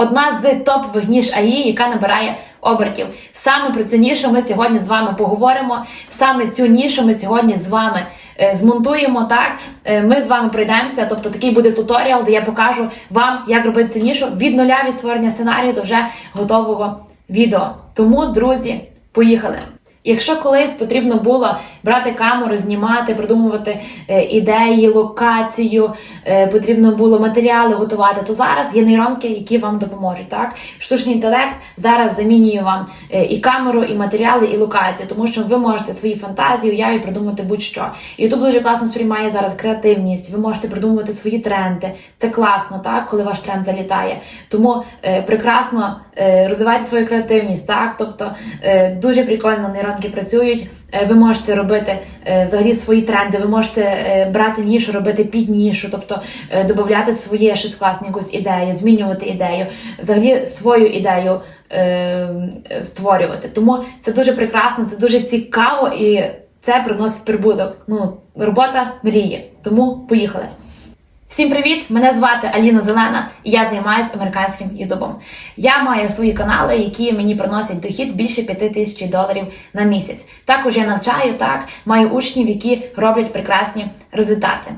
одна з топових ніж АІ, яка набирає обертів. Саме про цю нішу ми сьогодні з вами поговоримо. Саме цю нішу ми сьогодні з вами е, змонтуємо. Так Е, ми з вами пройдемося. Тобто такий буде туторіал, де я покажу вам, як робити цю нішу від нуля від створення сценарію до вже готового відео. Тому, друзі, поїхали! Якщо колись потрібно було брати камеру, знімати, придумувати е, ідеї, локацію, е, потрібно було матеріали готувати, то зараз є нейронки, які вам допоможуть. Так, штучний інтелект зараз замінює вам е, і камеру, і матеріали, і локацію, тому що ви можете свої фантазії, уяві придумати будь-що. YouTube дуже класно сприймає зараз креативність. Ви можете придумувати свої тренди. Це класно, так, коли ваш тренд залітає. Тому прекрасно розвивайте свою креативність, так, тобто дуже прикольно нейронки працюють. Е, Ви можете робити е, взагалі свої тренди, ви можете е, брати нішу, робити під нішу, тобто додати своє щось класне, якусь ідею, змінювати ідею, взагалі свою ідею створювати. Тому це дуже прекрасно, це дуже цікаво і це приносить прибуток. Ну, робота мрії. Тому поїхали. Всім привіт! Мене звати Аліна Зелена, і я займаюся американським ютубом. Я маю свої канали, які мені приносять дохід більше 5 тисяч доларів на місяць. Також я навчаю так, маю учнів, які роблять прекрасні результати.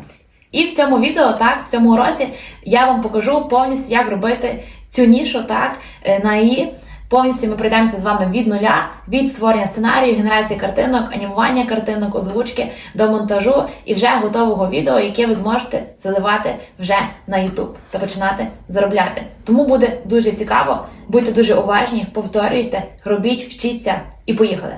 І в цьому відео, так, в цьому уроці я вам покажу повністю, як робити цю нішу так, е, на її. Повністю ми пройдемося з вами від нуля, від створення сценарію, генерації картинок, анімування картинок, озвучки до монтажу і вже готового відео, яке ви зможете заливати вже на YouTube та починати заробляти. Тому буде дуже цікаво, будьте дуже уважні, повторюйте, робіть, вчіться і поїхали.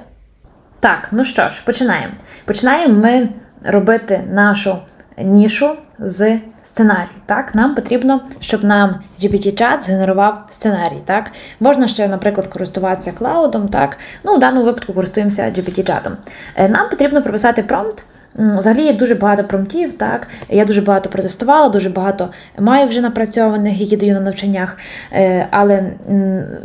Так, ну що ж, починаємо. Починаємо ми робити нашу нішу з сценарію. Так, нам потрібно, щоб нам GPT-чат згенерував сценарій. Так, можна ще, наприклад, користуватися клаудом. Так, ну у даному випадку користуємося GPT-чатом. Е, Нам потрібно прописати промпт. Взагалі є дуже багато промптів, так. Я дуже багато протестувала, дуже багато маю вже напрацьованих, які даю на навчаннях. Е, Але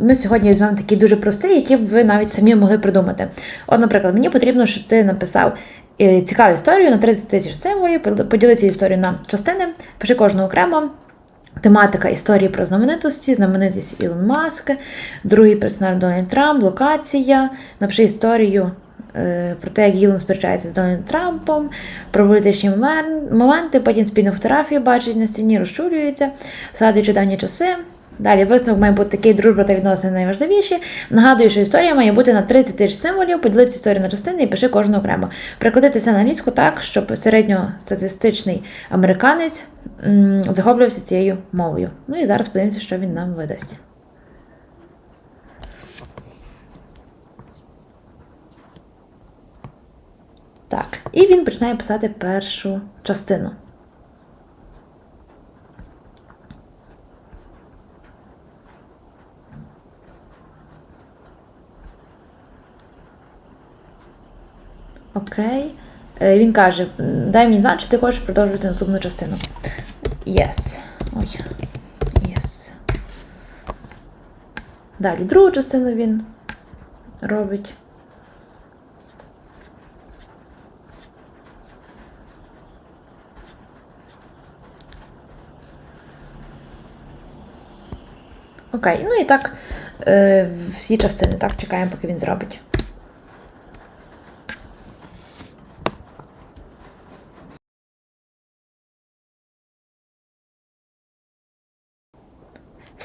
ми сьогодні візьмемо такі дуже прості, які б ви навіть самі могли придумати. От, наприклад, мені потрібно, щоб ти написав цікаву історію на 30 тисяч символів, поділи- цю історію на частини, пиши кожну окремо. Тематика історії про знаменитості, знаменитість Ілон Маск, другий персонаж Дональд Трамп, локація, напиши історію е, про те, як Ілон сперечається з Дональдом Трампом, про політичні моменти, потім спільну фотографію бачить на стіні, розчулюється, згадуючи давні часи. Далі висновок має бути такий дружба та відносини найважливіші. Нагадую, що історія має бути на 30 тисяч символів, поділи цю історію на частини і пиши кожну окремо. Приклади все на англійську так, щоб середньостатистичний американець захоплювався цією мовою. Ну і зараз подивимося, що він нам видасть. Так, і він починає писати першу частину. Окей. Е, Він каже: дай мені знати, чи ти хочеш продовжувати наступну частину. Yes. Ой. Yes. Далі другу частину він робить. Окей, ну і так е, всі частини. Так, чекаємо, поки він зробить.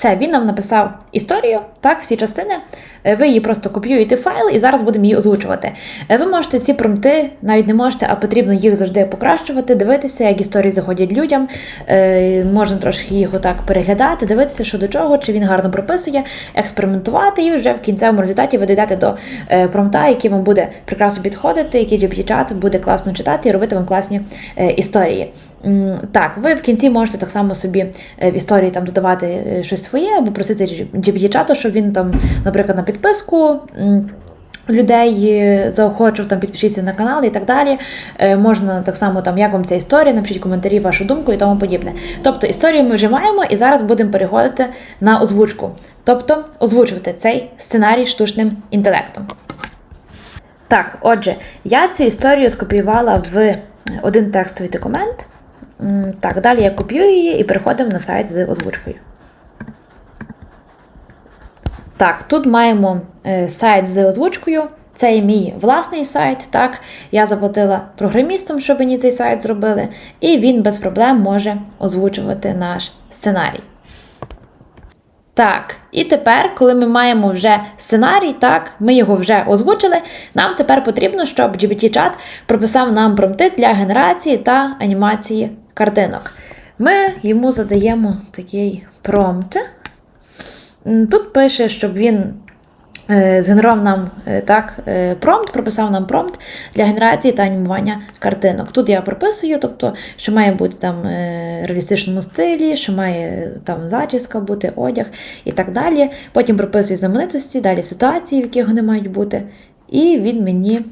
Все, він нам написав історію, так, всі частини. Е, Ви її просто копіюєте файл і зараз будемо її озвучувати. Е, Ви можете ці промпти, навіть не можете, а потрібно їх завжди покращувати, дивитися, як історії заходять людям. Е, Можна трошки їх отак переглядати, дивитися, що до чого, чи він гарно прописує, експериментувати, і вже в кінцевому результаті ви дійдете до промпта, який вам буде прекрасно підходити, який GPT-чат буде класно читати і робити вам класні історії. Так, ви в кінці можете так само собі е, в історії там додавати е, щось своє, або просити GPT-чату, щоб він там, наприклад, на підписку. Людей е, заохочував, там підпишіться на канал і так далі. Е, можна так само, там, як вам ця історія, напишіть коментарі, вашу думку і тому подібне. Тобто історію ми вже маємо і зараз будемо переходити на озвучку. Тобто озвучувати цей сценарій штучним інтелектом. Так, отже, я цю історію скопіювала в один текстовий документ. Так, далі я копіюю її і переходимо на сайт з озвучкою. Так, тут маємо е, сайт з озвучкою. Це мій власний сайт. Так, я заплатила програмістам, щоб мені цей сайт зробили, і він без проблем може озвучувати наш сценарій. Так, і тепер, коли ми маємо вже сценарій, так, ми його вже озвучили. Нам тепер потрібно, щоб GPT-чат прописав нам промпти для генерації та анімації картинок. Ми йому задаємо такий промпт. Тут пише, щоб він е, згенерував нам е, так, е, промпт, прописав нам промпт для генерації та анімування картинок. Тут я прописую, тобто, що має бути там в реалістичному стилі, що має там зачіска бути, одяг і так далі. Потім прописую знаменитості, далі ситуації, в яких вони мають бути. І він мені м,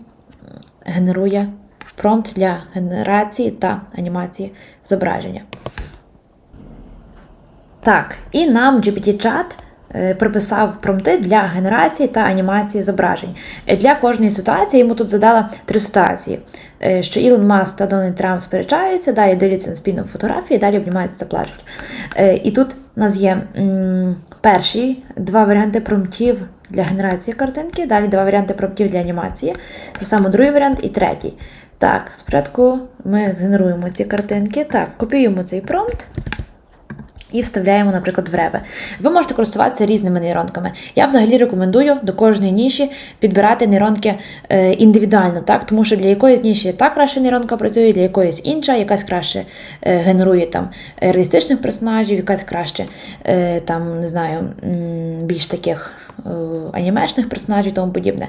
промпт для генерації та анімації зображення. Так, і нам GPT-чат е, прописав промпти для генерації та анімації зображень. Е, Для кожної ситуації йому тут задала три ситуації: Е, що Ілон Маск та Дональд Трамп сперечаються, далі дивляться на спільну фотографію, далі обнімаються та плачуть. І тут у нас є перші два варіанти промптів для генерації картинки, далі два варіанти промптів для анімації, так само другий варіант і третій. Так, спочатку ми згенеруємо ці картинки. Так, копіюємо цей промпт і вставляємо, наприклад, в реби. Ви можете користуватися різними нейронками. Я взагалі рекомендую до кожної ніші підбирати нейронки е, індивідуально, так? тому що для якоїсь ніші та краща нейронка працює, для якоїсь інша, якась краще е, генерує там е, реалістичних персонажів, якась краще там, не знаю, більш таких анімешних персонажів і тому подібне.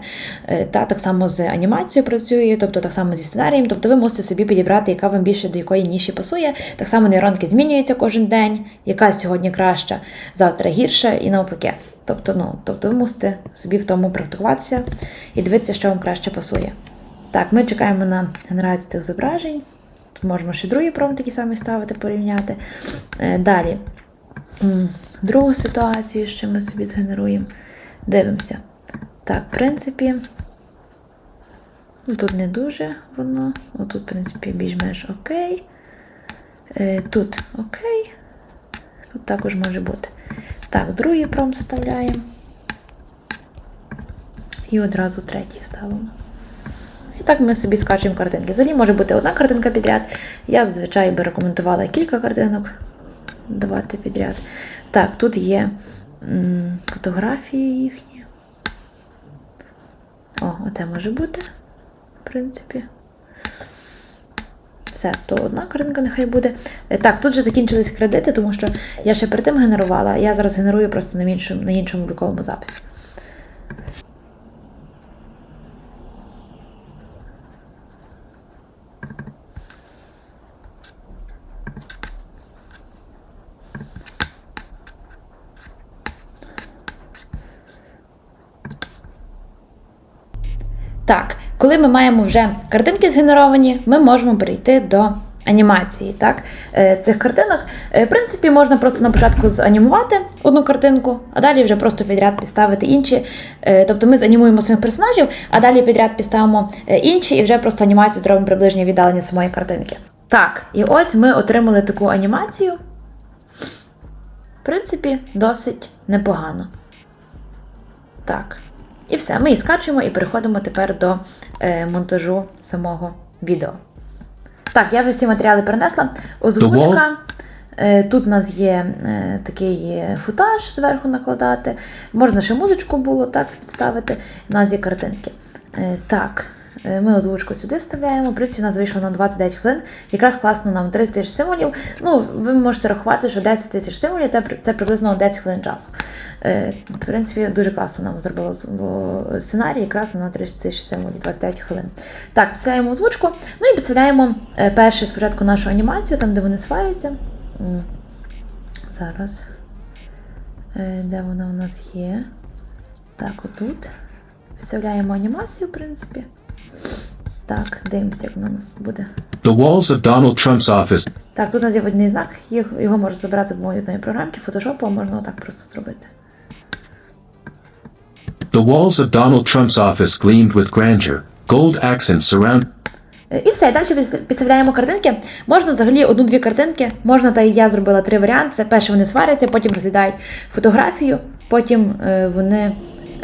Е, Та так само з анімацією працює, тобто так само зі сценарієм. Тобто ви мусите собі підібрати, яка вам більше до якої ніші пасує. Так само нейронки змінюються кожен день, яка сьогодні краща, завтра гірша і навпаки. Тобто, ну, тобто ви мусите собі в тому практикуватися і дивитися, що вам краще пасує. Так, ми чекаємо на генерацію тих зображень. Тут можемо ще другий промпт такий самий ставити, порівняти. Е, Далі. Другу ситуацію, що ми собі згенеруємо. Дивимося. Так, в принципі, тут не дуже воно. Отут, в принципі, більш-менш окей. Е, Тут окей. Тут також може бути. Так, другий промпт вставляємо. І одразу третій ставимо. І так ми собі скачуємо картинки. Взагалі може бути одна картинка підряд. Я зазвичай би рекомендувала кілька картинок давати підряд. Так, тут є фотографії їхні. О, оце може бути, в принципі. Все, то одна картинка нехай буде. Е, Так, тут вже закінчились кредити, тому що я ще перед тим генерувала, я зараз генерую просто на іншому, на іншому обліковому записі. Так, коли ми маємо вже картинки згенеровані, ми можемо перейти до анімації так, е, цих картинок. Е, В принципі, можна просто на початку занімувати одну картинку, а далі вже просто підряд підставити інші. Е, Тобто ми занімуємо самих персонажів, а далі підряд підставимо інші і вже просто анімацію зробимо приближення віддалення самої картинки. Так, і ось ми отримали таку анімацію. В принципі, досить непогано. Так. І все, ми її скачуємо і переходимо тепер до е, монтажу самого відео. Так, я вже всі матеріали перенесла. Озвучка. Е, тут у нас є е, такий футаж зверху накладати. Можна ще музичку було так підставити. У нас є картинки. Так, ми озвучку сюди вставляємо. В принципі, у нас вийшло на 29 хвилин. Якраз класно нам 30 тисяч символів. Ну, ви можете рахувати, що 10 тисяч символів це приблизно 10 хвилин часу. Е, В принципі, дуже класно нам зробило сценарій якраз на 30 тисяч символів, 29 хвилин. Так, підставляємо озвучку. Ну і підставляємо е, перше спочатку нашу анімацію, там де вони сваряться. Зараз. Е, Де вона у нас є? Так, отут. Вставляємо анімацію, в принципі. Так, дивимося, як вона у нас буде. The walls of Donald Trump's office Так, тут у нас є водний знак, їх, його можна забрати в моєї одної програмки, фотошопу, а можна отак просто зробити. The walls of Donald Trump's office gleamed with grandeur. Gold accents surround Е, І все, далі підставляємо картинки. Можна взагалі одну-дві картинки, можна, так як я зробила три варіанти. Перше вони сваряться, потім розглядають фотографію, потім е, вони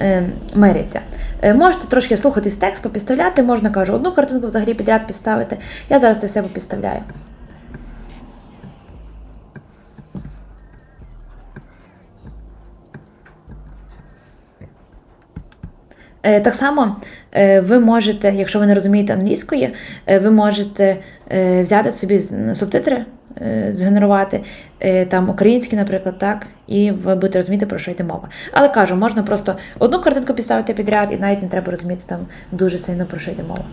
е, миряться. Е, можете трошки слухатись текст, попідставляти, можна кажу, одну картинку взагалі підряд підставити. Я зараз це все попідставляю. Е, Так само ви можете, якщо ви не розумієте англійської, ви можете взяти собі субтитри, згенерувати е, там українські, наприклад, так, і ви будете розуміти, про що йде мова. Але кажу, можна просто одну картинку підставити підряд, і навіть не треба розуміти там дуже сильно про що йде мова.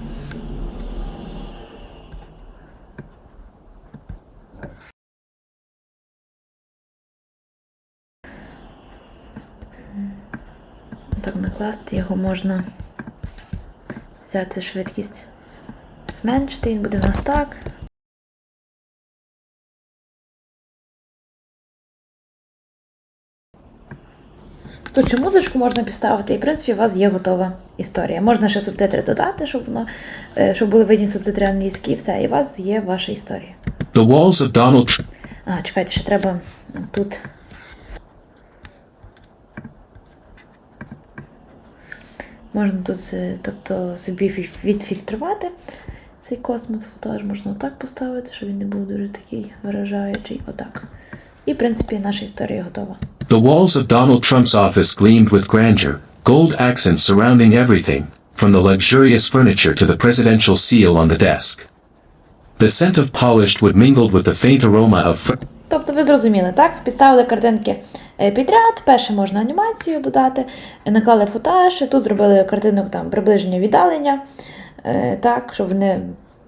Так, накласти його можна взяти швидкість, зменшити, він буде в нас так. То цю музичку можна підставити, і в принципі у вас є готова історія. Можна ще субтитри додати, щоб воно е, щоб були видні субтитри англійські, і все, і у вас є ваша історія. The walls of Donald А, чекайте, ще треба тут. Можна тут тобто, собі відфільтрувати цей космос фотаж, можна отак поставити, щоб він не був дуже такий виражаючий. Отак. І, в принципі, наша історія готова. The walls of Donald Trump's office gleamed with grandeur, gold accents surrounding everything, from the luxurious furniture to the presidential seal on the desk. The scent of polished wood mingled with the faint aroma of Тобто ви зрозуміли, так? Підставили картинки е, підряд, перше можна анімацію додати, е, наклали футаж, тут зробили картинок там приближення віддалення, е, так, щоб вони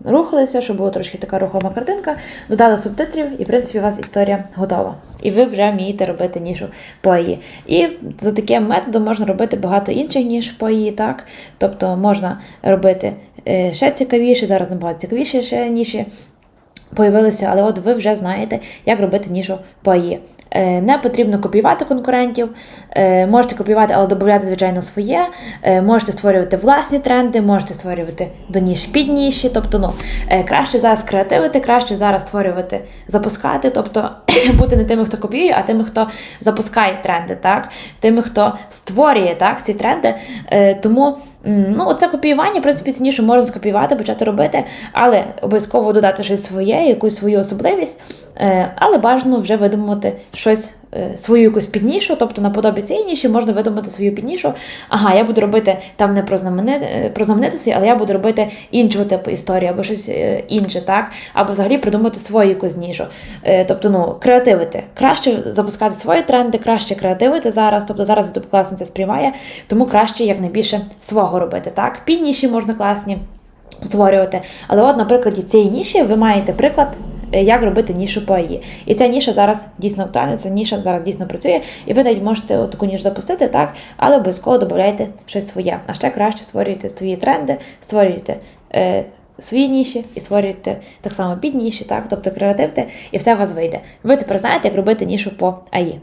рухалися, щоб була трошки така рухома картинка, додали субтитрів, і в принципі у вас історія готова. І ви вже вмієте робити нішу по АІ. І за таким методом можна робити багато інших ніж по АІ, так? Тобто можна робити е, ще цікавіше, зараз набагато цікавіше ще ніші появилися, але от ви вже знаєте, як робити нішу по АІ. Е, Не потрібно копіювати конкурентів, е, можете копіювати, але додати, звичайно, своє. Е, Можете створювати власні тренди, можете створювати до ніж під ніші. Тобто, ну, е, краще зараз креативити, краще зараз створювати, запускати, тобто бути не тими, хто копіює, а тими, хто запускає тренди, так? тими, хто створює так, ці тренди. Е, Тому ну, оце копіювання, в принципі, цінніше можна скопіювати, почати робити, але обов'язково додати щось своє, якусь свою особливість. Е, Але бажано вже видумати щось, е, свою якусь піднішу, тобто наподобі цієї ніші можна видумати свою піднішу. Ага, я буду робити там не про, знамени... е, про знаменитості, але я буду робити іншого типу історії або щось інше, так? Або взагалі придумати свою якусь нішу. Тобто, ну, креативити. Краще запускати свої тренди, краще креативити зараз. Тобто зараз YouTube класно це сприймає, тому краще якнайбільше свого робити. Так, під ніші можна класні створювати. Але от на прикладі цієї ніші ви маєте приклад. Е, Як робити нішу по АІ. І ця ніша зараз дійсно актуальна, ця ніша зараз дійсно працює, і ви навіть можете таку нішу запустити, так, але обов'язково додайте щось своє. А ще краще створюйте свої тренди, створюйте е, свої ніші і створюйте так само під ніші, так, тобто креативте, і все у вас вийде. Ви тепер знаєте, як робити нішу по АІ.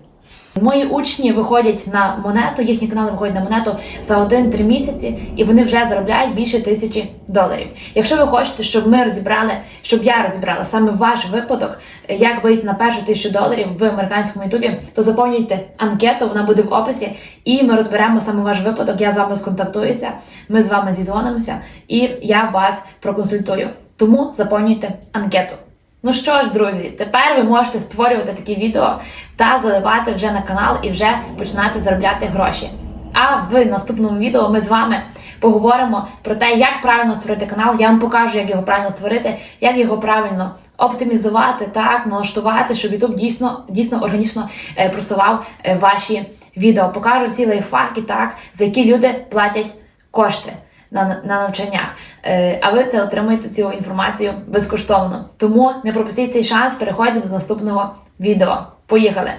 Мої учні виходять на монету, їхні канали виходять на монету за 1-3 місяці, і вони вже заробляють більше тисячі доларів. Якщо ви хочете, щоб ми розібрали, щоб я розібрала саме ваш випадок, як вийти на першу тисячу доларів в американському ютубі, то заповнюйте анкету, вона буде в описі, і ми розберемо саме ваш випадок. Я з вами сконтактуюся, ми з вами зізвонимося, і я вас проконсультую. Тому заповнюйте анкету. Ну що ж, друзі, тепер ви можете створювати такі відео та заливати вже на канал і вже починати заробляти гроші. А в наступному відео ми з вами поговоримо про те, як правильно створити канал. Я вам покажу, як його правильно створити, як його правильно оптимізувати, так, налаштувати, щоб YouTube дійсно, дійсно органічно е, просував е, ваші відео. Покажу всі лайфхаки, так, за які люди платять кошти на, на навчаннях. Е, а ви це отримуєте цю інформацію безкоштовно. Тому не пропустіть цей шанс, переходьте до наступного відео. Поїхали!